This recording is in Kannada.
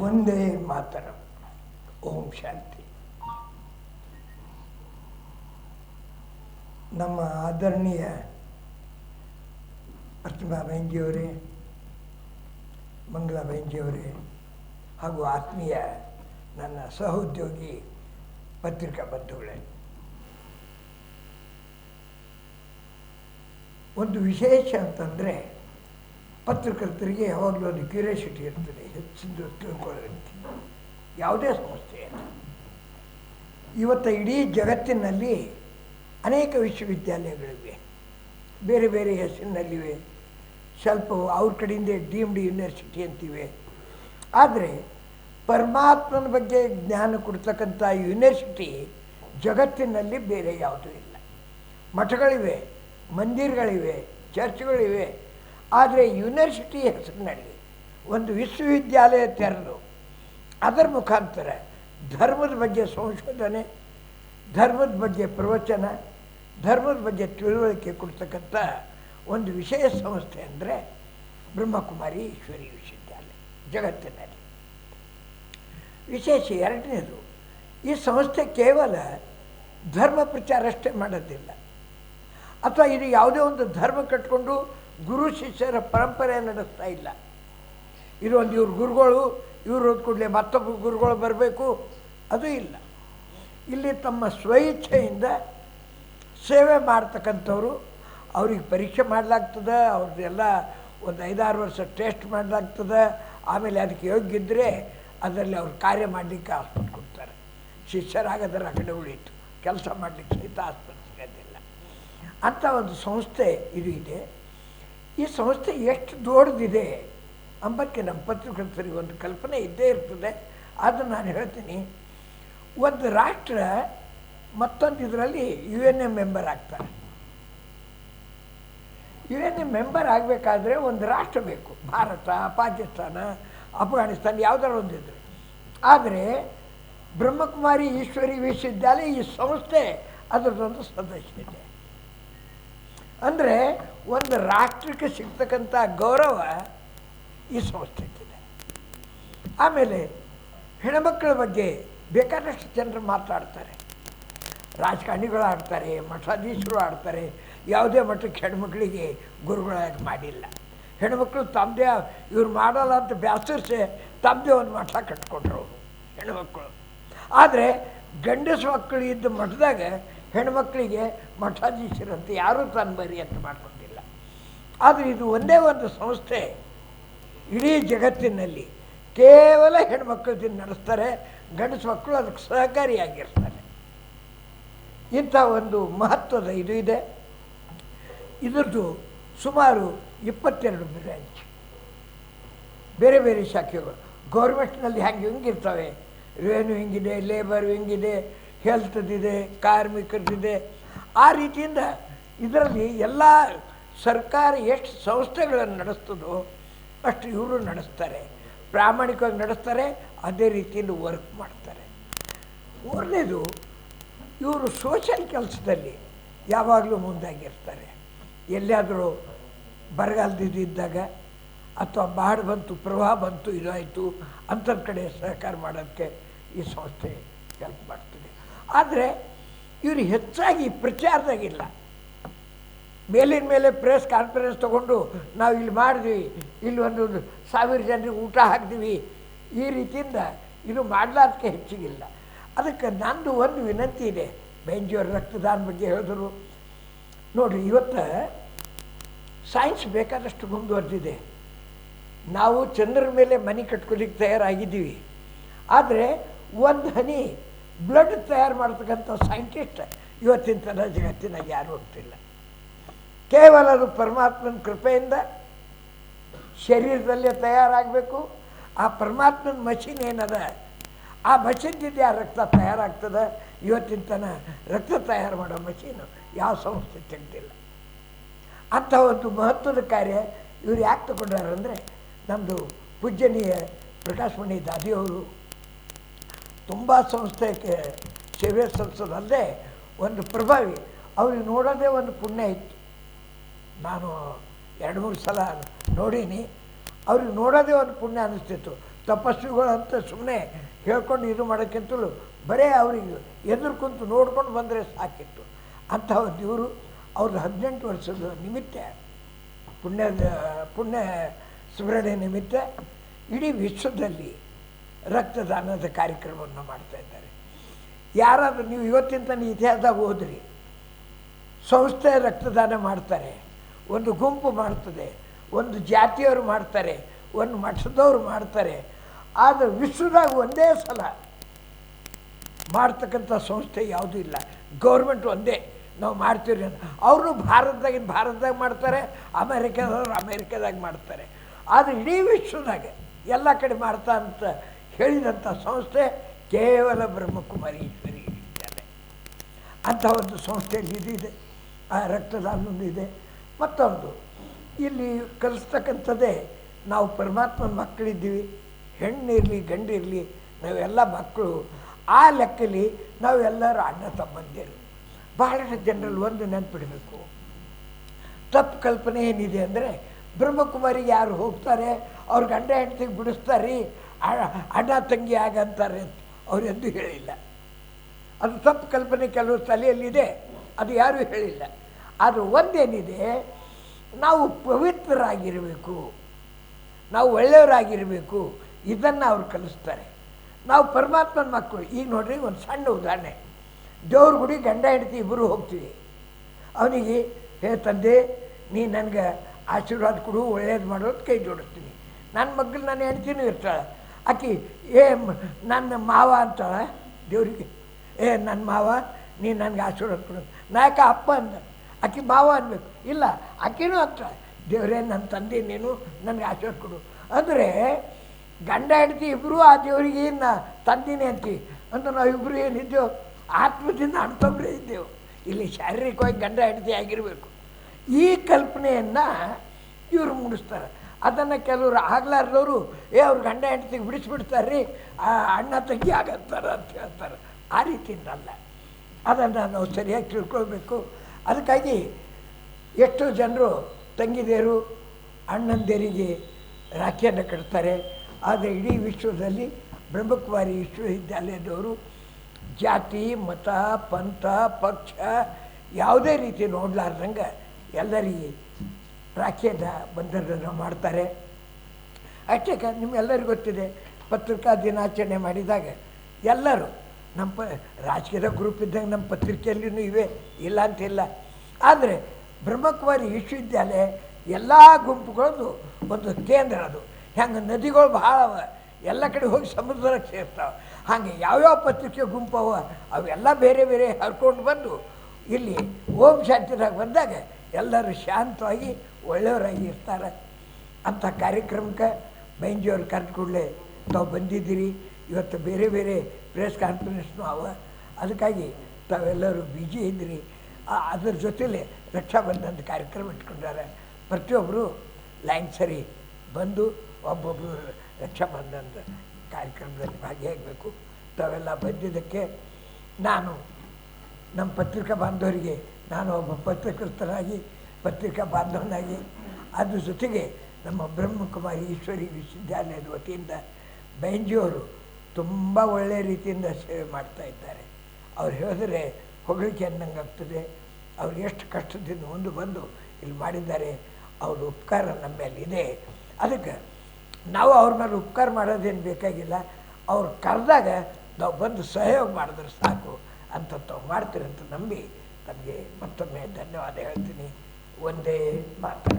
ಒಂದೇ ಮಾತರ. ಓಂ ಶಾಂತಿ. ನಮ್ಮ ಆದರಣೀಯ ಪ್ರತಿಮಾ ಬೈಂಜಿಯವರೇ ಮಂಗಳ ಬೈಂಜಿಯವರೇ ಹಾಗೂ ಆತ್ಮೀಯ ನನ್ನ ಸಹೋದ್ಯೋಗಿ ಪತ್ರಿಕಾ ಬಂಧುಗಳೇ. ಒಂದು ವಿಶೇಷ ಅಂತಂದರೆ ಪತ್ರಕರ್ತರಿಗೆ ಯಾವಾಗಲೂ ಒಂದು ಕ್ಯೂರಿಯಾಸಿಟಿ ಇರ್ತದೆ, ಹೆಚ್ಚಿನ ತಿಳ್ಕೊಳ್ಳೋದಕ್ಕೆ. ಯಾವುದೇ ಸಂಸ್ಥೆ ಇವತ್ತು ಇಡೀ ಜಗತ್ತಿನಲ್ಲಿ ಅನೇಕ ವಿಶ್ವವಿದ್ಯಾಲಯಗಳಿವೆ. ಬೇರೆ ಬೇರೆ ಹೆಸರಿನಲ್ಲಿವೆ. ಸ್ವಲ್ಪ ಅವ್ರ ಕಡೆಯಿಂದ ಡೀಮ್ಡ್ ಯೂನಿವರ್ಸಿಟಿ ಅಂತಿವೆ. ಆದರೆ ಪರಮಾತ್ಮನ ಬಗ್ಗೆ ಜ್ಞಾನ ಕೊಡ್ತಕ್ಕಂಥ ಯೂನಿವರ್ಸಿಟಿ ಜಗತ್ತಿನಲ್ಲಿ ಬೇರೆ ಯಾವುದೂ ಇಲ್ಲ. ಮಠಗಳಿವೆ, ಮಂದಿರಗಳಿವೆ, ಚರ್ಚ್ಗಳಿವೆ ಆದರೆ ಯೂನಿವರ್ಸಿಟಿ ಹೆಸರಿನಲ್ಲಿ ಒಂದು ವಿಶ್ವವಿದ್ಯಾಲಯ ತೆರೆದು ಅದರ ಮುಖಾಂತರ ಧರ್ಮದ ಬಗ್ಗೆ ಸಂಶೋಧನೆ, ಧರ್ಮದ ಬಗ್ಗೆ ಪ್ರವಚನ, ಧರ್ಮದ ಬಗ್ಗೆ ತಿಳುವಳಿಕೆ ಕೊಡ್ತಕ್ಕಂಥ ಒಂದು ವಿಷಯ ಸಂಸ್ಥೆ ಅಂದರೆ ಬ್ರಹ್ಮಕುಮಾರಿ ಈಶ್ವರಿ ವಿಶ್ವವಿದ್ಯಾಲಯ ಜಗತ್ತಿನಲ್ಲಿ. ವಿಶೇಷ ಎರಡನೇದು, ಈ ಸಂಸ್ಥೆ ಕೇವಲ ಧರ್ಮ ಪ್ರಚಾರ ಅಷ್ಟೇ ಮಾಡೋದಿಲ್ಲ. ಅಥವಾ ಇದು ಯಾವುದೇ ಒಂದು ಧರ್ಮ ಕಟ್ಕೊಂಡು ಗುರು ಶಿಷ್ಯರ ಪರಂಪರೆ ನಡೆಸ್ತಾ ಇಲ್ಲ. ಇದು ಒಂದು ಇವ್ರ ಗುರುಗಳು, ಇವರು ಹೋದ ಕೂಡಲೇ ಮತ್ತೊಬ್ಬ ಗುರುಗಳು ಬರಬೇಕು, ಅದು ಇಲ್ಲ. ಇಲ್ಲಿ ತಮ್ಮ ಸ್ವಇಚ್ಛೆಯಿಂದ ಸೇವೆ ಮಾಡ್ತಕ್ಕಂಥವ್ರು, ಅವ್ರಿಗೆ ಪರೀಕ್ಷೆ ಮಾಡಲಾಗ್ತದೆ ಅವ್ರದ್ದೆಲ್ಲ ಒಂದು ಐದಾರು ವರ್ಷ ಟೆಸ್ಟ್ ಮಾಡಲಾಗ್ತದೆ, ಆಮೇಲೆ ಅದಕ್ಕೆ ಯೋಗ್ಯ ಇದ್ದರೆ ಅದರಲ್ಲಿ ಅವ್ರು ಕಾರ್ಯ ಮಾಡಲಿಕ್ಕೆ ಆಸ್ಪತ್ರೆ ಕೊಡ್ತಾರೆ. ಶಿಷ್ಯರಾಗದರ ಕಡೆ ಉಳಿಯಿತು. ಕೆಲಸ ಮಾಡಲಿಕ್ಕೆ ಸಹಿತ ಆಸ್ಪತ್ರೆ ಸಿಗೋದಿಲ್ಲ ಅಂಥ ಒಂದು ಸಂಸ್ಥೆ ಇದು ಇದೆ. ಈ ಸಂಸ್ಥೆ ಎಷ್ಟು ದೊಡ್ಡದಿದೆ ಅಂಬಕ್ಕೆ ನಮ್ಮ ಪತ್ರಕರ್ತರಿಗೆ ಒಂದು ಕಲ್ಪನೆ ಇದ್ದೇ ಇರ್ತದೆ. ಅದು ನಾನು ಹೇಳ್ತೀನಿ, ಒಂದು ರಾಷ್ಟ್ರ ಮತ್ತೊಂದು ಇದರಲ್ಲಿ ಯು ಎನ್ ಎ ಮೆಂಬರ್ ಆಗ್ತಾರೆ. ಯು ಎನ್ ಎ ಮೆಂಬರ್ ಆಗಬೇಕಾದ್ರೆ ಒಂದು ರಾಷ್ಟ್ರ ಬೇಕು. ಭಾರತ, ಪಾಕಿಸ್ತಾನ, ಅಫ್ಘಾನಿಸ್ತಾನ ಯಾವುದಾದ್ರು ಒಂದಿದ್ರೆ ಆದರೆ ಬ್ರಹ್ಮಕುಮಾರಿ ಈಶ್ವರಿ ವಿಶ್ವವಿದ್ಯಾಲಯ ಈ ಸಂಸ್ಥೆ ಅದರದೊಂದು ಸದಸ್ಯತೆ. ಅಂದರೆ ಒಂದು ರಾಷ್ಟ್ರಕ್ಕೆ ಸಿಗ್ತಕ್ಕಂಥ ಗೌರವ ಈ ಸಂಸ್ಥೆಗಿದೆ. ಆಮೇಲೆ ಹೆಣ್ಮಕ್ಳ ಬಗ್ಗೆ ಬೇಕಾದಷ್ಟು ಜನರು ಮಾತಾಡ್ತಾರೆ. ರಾಜಕಾರಣಿಗಳು ಆಡ್ತಾರೆ, ಮಠಾಧೀಶರು ಆಡ್ತಾರೆ, ಯಾವುದೇ ಮಟ್ಟಕ್ಕೆ ಹೆಣ್ಮಕ್ಳಿಗೆ ಗುರುಗಳಾಗಿ ಮಾಡಿಲ್ಲ. ಹೆಣ್ಮಕ್ಳು ತಮ್ಮದೇ ಇವ್ರು ಮಾಡಲ್ಲ ಅಂತ ಬ್ಯಾಸರಿಸಿ ತಮ್ಮದೇ ಒಂದು ಮಠ ಕಟ್ಕೊಂಡ್ರು ಹೆಣ್ಮಕ್ಳು. ಆದರೆ ಗಂಡಸು ಮಕ್ಕಳು ಇದ್ದ ಮಠದಾಗ ಹೆಣ್ಮಕ್ಳಿಗೆ ಮಠಾಧೀಶರಂತ ಯಾರೂ ತಾನು ಬರಿ ಅಂತ ಮಾಡಿಕೊಂಡಿಲ್ಲ. ಆದರೆ ಇದು ಒಂದೇ ಒಂದು ಸಂಸ್ಥೆ ಇಡೀ ಜಗತ್ತಿನಲ್ಲಿ ಕೇವಲ ಹೆಣ್ಮಕ್ಳು ಇದನ್ನು ನಡೆಸ್ತಾರೆ, ಗಂಡಸು ಮಕ್ಕಳು ಅದಕ್ಕೆ ಸಹಕಾರಿಯಾಗಿರ್ತಾರೆ. ಇಂಥ ಒಂದು ಮಹತ್ವದ ಇದು ಇದೆ. ಇದರದ್ದು ಸುಮಾರು ಇಪ್ಪತ್ತೆರಡು ಬ್ರ್ಯಾಂಚ್ ಬೇರೆ ಬೇರೆ ಶಾಖೆಗಳು. ಗೌರ್ಮೆಂಟ್ನಲ್ಲಿ ಹ್ಯಾಂಗೆ ಹಿಂಗಿರ್ತವೆ? ರೆವೆನ್ಯೂ ಹಿಂಗಿದೆ, ಲೇಬರ್ ಹಿಂಗಿದೆ ಹೆಲ್ತ್ದಿದೆ ಕಾರ್ಮಿಕರದಿದೆ ಆ ರೀತಿಯಿಂದ ಇದರಲ್ಲಿ ಎಲ್ಲ ಸರ್ಕಾರ ಎಷ್ಟು ಸಂಸ್ಥೆಗಳನ್ನು ನಡೆಸ್ತದೋ ಅಷ್ಟು ಇವರು ನಡೆಸ್ತಾರೆ. ಪ್ರಾಮಾಣಿಕವಾಗಿ ನಡೆಸ್ತಾರೆ, ಅದೇ ರೀತಿಯಲ್ಲಿ ವರ್ಕ್ ಮಾಡ್ತಾರೆ. ಮೂರನೇದು, ಇವರು ಸೋಷಲ್ ಕೆಲಸದಲ್ಲಿ ಯಾವಾಗಲೂ ಮುಂದಾಗಿರ್ತಾರೆ. ಎಲ್ಲಿಯಾದರೂ ಬರಗಾಲದಿದ್ದಾಗ ಅಥವಾ ಬಾಡ್ ಬಂತು, ಪ್ರವಾಹ ಬಂತು, ಇದಾಯಿತು ಅಂಥದ್ದು ಕಡೆ ಸಹಕಾರ ಮಾಡೋದಕ್ಕೆ ಈ ಸಂಸ್ಥೆ ಹೆಲ್ಪ್ ಮಾಡ್ತದೆ. ಆದರೆ ಇವರು ಹೆಚ್ಚಾಗಿ ಪ್ರಚಾರದಾಗಿಲ್ಲ ಮೇಲಿನ ಮೇಲೆ ಪ್ರೆಸ್ ಕಾನ್ಫರೆನ್ಸ್ ತಗೊಂಡು ನಾವು ಇಲ್ಲಿ ಮಾಡಿದ್ವಿ, ಇಲ್ಲಿ ಒಂದು ಸಾವಿರ ಜನರಿಗೆ ಊಟ ಹಾಕಿದ್ವಿ, ಈ ರೀತಿಯಿಂದ ಇದು ಮಾಡಲಾರ್ದಕ್ಕೆ ಹೆಚ್ಚಿಗಿಲ್ಲ ಅದಕ್ಕೆ ನಂದು ಒಂದು ವಿನಂತಿ ಇದೆ ಬೆಂಜಿಯವರ ರಕ್ತದಾನ ಬಗ್ಗೆ ಹೇಳಿದ್ರು. ನೋಡಿರಿ, ಇವತ್ತು ಸೈನ್ಸ್ ಬೇಕಾದಷ್ಟು ಮುಂದುವರೆದಿದೆ. ನಾವು ಚಂದ್ರನ ಮೇಲೆ ಮನೆ ಕಟ್ಕೊಳ್ಳಿಕ್ಕೆ ತಯಾರಾಗಿದ್ದೀವಿ. ಆದರೆ ಒಂದು ಹನಿ ಬ್ಲಡ್ ತಯಾರು ಮಾಡತಕ್ಕಂಥ ಸೈಂಟಿಸ್ಟ್ ಇವತ್ತಿನ ತನ ಜಗತ್ತಿನ ಯಾರೂ ಹೋಗ್ತಿಲ್ಲ ಕೇವಲ ಅದು ಪರಮಾತ್ಮನ ಕೃಪೆಯಿಂದ ಶರೀರದಲ್ಲೇ ತಯಾರಾಗಬೇಕು. ಆ ಪರಮಾತ್ಮನ ಮಷಿನ್ ಏನದ? ಆ ಮಷಿನ್ದಿಂದ ಆ ರಕ್ತ ತಯಾರಾಗ್ತದೆ? ಇವತ್ತಿನ ತನ ರಕ್ತ ತಯಾರು ಮಾಡೋ ಮಷೀನು ಯಾವ ಸಂಸ್ಥೆ ತೆಗೆದಿಲ್ಲ. ಅಂಥ ಒಂದು ಮಹತ್ವದ ಕಾರ್ಯ ಇವರು ಯಾಕೆ ತಗೊಂಡಾರಂದರೆ ನಮ್ಮದು ಪೂಜ್ಯನೀಯ ಪ್ರಕಾಶಮಣಿ ದಾದಿಯವರು ತುಂಬ ಸಂಸ್ಥೆಗೆ ಸೇವೆ ಸಲ್ಲಿಸೋದಲ್ಲದೆ ಒಂದು ಪ್ರಭಾವಿ ಅವ್ರಿಗೆ ನೋಡೋದೇ ಒಂದು ಪುಣ್ಯ ಇತ್ತು. ನಾನು ಎರಡು ಮೂರು ಸಲ ನೋಡೀನಿ. ಅವ್ರಿಗೆ ನೋಡೋದೇ ಒಂದು ಪುಣ್ಯ ಅನ್ನಿಸ್ತಿತ್ತು ಅಂತ ಸುಮ್ಮನೆ ಹೇಳ್ಕೊಂಡು ಇದು ಮಾಡೋಕ್ಕಿಂತಲೂ ಬರೇ ಅವರಿಗೆ ಎದುರು ಕುಂತು ನೋಡ್ಕೊಂಡು ಬಂದರೆ ಸಾಕಿತ್ತು. ಅಂತಹ ಒಂದು ಇವರು. ಅವ್ರದ್ದು ಹದಿನೆಂಟು ವರ್ಷದ ನಿಮಿತ್ತ, ಪುಣ್ಯದ, ಪುಣ್ಯ ಸ್ಮರಣೆ ನಿಮಿತ್ತ ಇಡೀ ವಿಶ್ವದಲ್ಲಿ ರಕ್ತದಾನದ ಕಾರ್ಯಕ್ರಮವನ್ನು ಮಾಡ್ತಾ ಇದ್ದಾರೆ. ಯಾರಾದರೂ ನೀವು ಇವತ್ತಿನ ತನಕ ಇತಿಹಾಸದಾಗ ಹೋದ್ರಿ, ಸಂಸ್ಥೆ ರಕ್ತದಾನ ಮಾಡ್ತಾರೆ, ಒಂದು ಗುಂಪು ಮಾಡ್ತದೆ, ಒಂದು ಜಾತಿಯವರು ಮಾಡ್ತಾರೆ, ಒಂದು ಮಠದವ್ರು ಮಾಡ್ತಾರೆ, ಆದರೆ ವಿಶ್ವದಾಗ ಒಂದೇ ಸಲ ಮಾಡ್ತಕ್ಕಂಥ ಸಂಸ್ಥೆ ಯಾವುದೂ ಇಲ್ಲ. ಗೌರ್ಮೆಂಟ್ ಒಂದೇ, ನಾವು ಮಾಡ್ತೀವಿ ಅಂತ. ಅವರು ಭಾರತದಾಗಿನ ಭಾರತದಾಗ ಮಾಡ್ತಾರೆ, ಅಮೇರಿಕಾದವ್ರು ಅಮೇರಿಕಾದಾಗ ಮಾಡ್ತಾರೆ. ಆದರೆ ಇಡೀ ವಿಶ್ವದಾಗ ಎಲ್ಲ ಕಡೆ ಮಾಡ್ತಾ ಅಂತ ಹೇಳಿದಂಥ ಸಂಸ್ಥೆ ಕೇವಲ ಬ್ರಹ್ಮಕುಮಾರಿ ಇದ್ದಾನೆ ಅಂಥ ಒಂದು ಸಂಸ್ಥೆಯಲ್ಲಿ ಇದಿದೆ. ಆ ರಕ್ತದಾನೊಂದಿದೆ ಮತ್ತೊಂದು, ಇಲ್ಲಿ ಕಲಿಸ್ತಕ್ಕಂಥದ್ದೇ ನಾವು ಪರಮಾತ್ಮನ ಮಕ್ಕಳಿದ್ದೀವಿ. ಹೆಣ್ಣಿರಲಿ, ಗಂಡಿರಲಿ, ನಾವೆಲ್ಲ ಮಕ್ಕಳು. ಆ ಲೆಕ್ಕಲಿ ನಾವೆಲ್ಲರೂ ಅಣ್ಣ ತಮ್ಮಂದಿರು. ಬಹಳಷ್ಟು ಜನರಲ್ಲಿ ಒಂದು ನೆನ್ಪಿಡಬೇಕು. ತಪ್ಪು ಕಲ್ಪನೆ ಏನಿದೆ ಅಂದರೆ ಬ್ರಹ್ಮಕುಮಾರಿಗೆ ಯಾರು ಹೋಗ್ತಾರೆ? ಅವ್ರ ಗಂಡ ಹೆಂಡತಿಗೆ ಬಿಡಿಸ್ತಾರೆ? ಅಣ್ಣ ತಂಗಿ ಆಗಂತಾರೆ ಅಂತ ಅವ್ರು ಎಂದು ಹೇಳಿಲ್ಲ. ಅದು ತಪ್ಪು ಕಲ್ಪನೆ ಕೆಲವು ತಲೆಯಲ್ಲಿದೆ, ಅದು ಯಾರೂ ಹೇಳಿಲ್ಲ. ಆದರೆ ಒಂದೇನಿದೆ, ನಾವು ಪವಿತ್ರರಾಗಿರಬೇಕು, ನಾವು ಒಳ್ಳೆಯವರಾಗಿರಬೇಕು, ಇದನ್ನು ಅವ್ರು ಕಲಿಸ್ತಾರೆ. ನಾವು ಪರಮಾತ್ಮನ ಮಕ್ಕಳು, ಈಗ ನೋಡ್ರಿ ಒಂದು ಸಣ್ಣ ಉದಾಹರಣೆ. ದೇವ್ರ ಗುಡಿ ಗಂಡ ಹೆಂಡತಿ ಇಬ್ಬರು ಹೋಗ್ತೀವಿ. ಅವನಿಗೆ, ಹೇ ತಂದೆ, ನೀ ನನಗೆ ಆಶೀರ್ವಾದ ಕೊಡು, ಒಳ್ಳೇದು ಮಾಡೋದು ಕೈ ಜೋಡಿಸ್ತೀನಿ ನನ್ನ ಮಗ್ಳು, ನನ್ನ ಹೆಂಡ್ತಿನೂ ಇರ್ತಾಳೆ. ಆಕಿ, ಏ ನನ್ನ ಮಾವ ಅಂತಾಳೆ, ದೇವ್ರಿಗೆ. ಏ ನನ್ನ ಮಾವ ನೀ ನನಗೆ ಆಶೀರ್ವಾದ ಕೊಡು. ನಾಯಕ ಅಪ್ಪ ಅಂದ? ಆಕಿ ಮಾವ ಅನ್ಬೇಕು. ಇಲ್ಲ, ಆಕಿನೂ ಅಂತಾಳೆ ದೇವರೇ ನನ್ನ ತಂದೆ ನೀನು ನನಗೆ ಆಶೀರ್ವಾದ ಕೊಡು. ಅಂದರೆ, ಗಂಡ ಹೆಂಡತಿ ಇಬ್ಬರೂ ಆ ದೇವರಿಗೆ ನಾ ತಂದಿನಿ ಅಂತಿ. ಅಂತ ನಾವು ಇಬ್ಬರು ಏನಿದ್ದೆವು, ಆತ್ಮದಿಂದ ಅಣ್ತಂಬ್ರೇ ಇದ್ದೆವು. ಇಲ್ಲಿ ಶಾರೀರಿಕವಾಗಿ ಗಂಡ ಹೆಂಡತಿ ಆಗಿರಬೇಕು. ಈ ಕಲ್ಪನೆಯನ್ನು ಇವರು ಮೂಡಿಸ್ತಾರೆ. ಅದನ್ನು ಕೆಲವರು ಆಗ್ಲಾರ್ದವರು, ಏ, ಅವ್ರ ಗಂಡ ಹೆಂಡತಿಗೆ ಬಿಡಿಸ್ಬಿಡ್ತಾರೆ ರೀ ಅಣ್ಣ ತಂಗಿ ಆಗಂತಾರೆ ಅಂತ ಹೇಳ್ತಾರೆ. ಆ ರೀತಿಯಿಂದಲ್ಲ ಅದನ್ನು ನಾವು ಸರಿಯಾಗಿ ತಿಳ್ಕೊಳ್ಬೇಕು. ಅದಕ್ಕಾಗಿ ಎಷ್ಟೋ ಜನರು ತಂಗಿದೇರು, ಅಣ್ಣಂದೇರಿಗೆ ರಾಖಿಯನ್ನು ಕಟ್ತಾರೆ. ಆದರೆ ಇಡೀ ವಿಶ್ವದಲ್ಲಿ ಬ್ರಹ್ಮಕುಮಾರಿ ವಿಶ್ವವಿದ್ಯಾಲಯದವರು ಜಾತಿ, ಮತ, ಪಂಥ, ಪಕ್ಷ ಯಾವುದೇ ರೀತಿ ನೋಡಲಾರ್ದಂಗೆ ಎಲ್ಲರಿಗೆ ರಾಖಿಯನ್ನು ಬಂಧನವನ್ನು ಮಾಡ್ತಾರೆ. ಅಷ್ಟೇ ನಿಮ್ಗೆಲ್ಲರಿಗೂ ಗೊತ್ತಿದೆ, ಪತ್ರಿಕಾ ದಿನಾಚರಣೆ ಮಾಡಿದಾಗ ಎಲ್ಲರೂ ನಮ್ಮ ಪ, ರಾಜಕೀಯದ ಗ್ರೂಪ್ ಇದ್ದಂಗೆ ನಮ್ಮ ಪತ್ರಿಕೆಯಲ್ಲಿನೂ ಇವೆ, ಇಲ್ಲ ಅಂತಿಲ್ಲ ಆದರೆ ಬ್ರಹ್ಮಕುಮಾರಿ ವಿಶ್ವವಿದ್ಯಾಲಯ ಎಲ್ಲ ಗುಂಪುಗಳದ್ದು ಒಂದು ಕೇಂದ್ರ ಅದು. ಹೆಂಗೆ ನದಿಗಳು ಭಾಳ ಅವ, ಎಲ್ಲ ಕಡೆ ಹೋಗಿ ಸಮುದ್ರಕ್ಕೆ ಸೇರ್ತಾವೆ ಹಾಗೆ ಯಾವ್ಯಾವ ಪತ್ರಿಕೆ ಗುಂಪು ಅವ, ಅವೆಲ್ಲ ಬೇರೆ ಬೇರೆ ಹರ್ಕೊಂಡು ಬಂದು ಇಲ್ಲಿ ಓಂ ಶಾಂತಿದಾಗ ಬಂದಾಗ ಎಲ್ಲರೂ ಶಾಂತವಾಗಿ ಒಳ್ಳೆಯವರಾಗಿ ಇರ್ತಾರೆ. ಅಂಥ ಕಾರ್ಯಕ್ರಮಕ್ಕೆ ಬೈಂಜಿಯವ್ರು ಕರೆದು ಕೂಡಲೇ ತಾವು ಬಂದಿದ್ದೀರಿ. ಇವತ್ತು ಬೇರೆ ಬೇರೆ ಪ್ರೆಸ್ ಕಾನ್ಫರೆನ್ಸ್ನೂ ಅವ. ಅದಕ್ಕಾಗಿ ತಾವೆಲ್ಲರೂ ಇದ್ದಿರಿ. ಅದರ ಅದ್ರ ಜೊತೆಲೇ ರಕ್ಷಾಬಂಧನದ ಕಾರ್ಯಕ್ರಮ ಇಟ್ಕೊಂಡಾರೆ ಪ್ರತಿಯೊಬ್ಬರು ಲೈನ್ ಸರಿ ಬಂದು ಒಬ್ಬೊಬ್ಬರು ರಕ್ಷಾಬಂಧನದ ಕಾರ್ಯಕ್ರಮದಲ್ಲಿ ಭಾಗಿಯಾಗಬೇಕು. ತಾವೆಲ್ಲ ಬಂದಿದ್ದಕ್ಕೆ ನಾನು ನಮ್ಮ ಪತ್ರಿಕಾ ಬಾಂಧವರಿಗೆ ನಾನು ಒಬ್ಬ ಪತ್ರಕರ್ತನಾಗಿ, ಪತ್ರಿಕಾ ಬಾಂಧವನಾಗಿ. ಅದ್ರ ಜೊತೆಗೆ ನಮ್ಮ ಬ್ರಹ್ಮಕುಮಾರಿ ಈಶ್ವರಿ ವಿಶ್ವವಿದ್ಯಾಲಯದ ವತಿಯಿಂದ ಬೈಂಜಿಯವರು ತುಂಬ ಒಳ್ಳೆಯ ರೀತಿಯಿಂದ ಸೇವೆ ಮಾಡ್ತಾ ಇದ್ದಾರೆ. ಅವ್ರು ಹೇಳಿದ್ರೆ ಹೊಗಳಿಕೆ ಅನ್ನಂಗಾಗ್ತದೆ ಅವ್ರು ಎಷ್ಟು ಕಷ್ಟದಿಂದ ಮುಂದೆ ಬಂದು ಇಲ್ಲಿ ಮಾಡಿದ್ದಾರೆ, ಅವ್ರ ಉಪಕಾರ ನಮ್ಮ ಮೇಲೆ ಇದೆ ಅದಕ್ಕೆ ನಾವು ಅವ್ರ ಮೇಲೆ ಉಪಕಾರ ಮಾಡೋದೇನು ಬೇಕಾಗಿಲ್ಲ. ಅವ್ರು ಕರೆದಾಗ ನಾವು ಬಂದು ಸಹಯೋಗ ಮಾಡಿದ್ರೆ ಸಾಕು ಅಂತ ತಾವು ಮಾಡ್ತೀರಂತ ನಂಬಿ ತಮಗೆ ಮತ್ತೊಮ್ಮೆ ಧನ್ಯವಾದ ಹೇಳ್ತೀನಿ. ಒಂದೇ ಮಾತ್ರ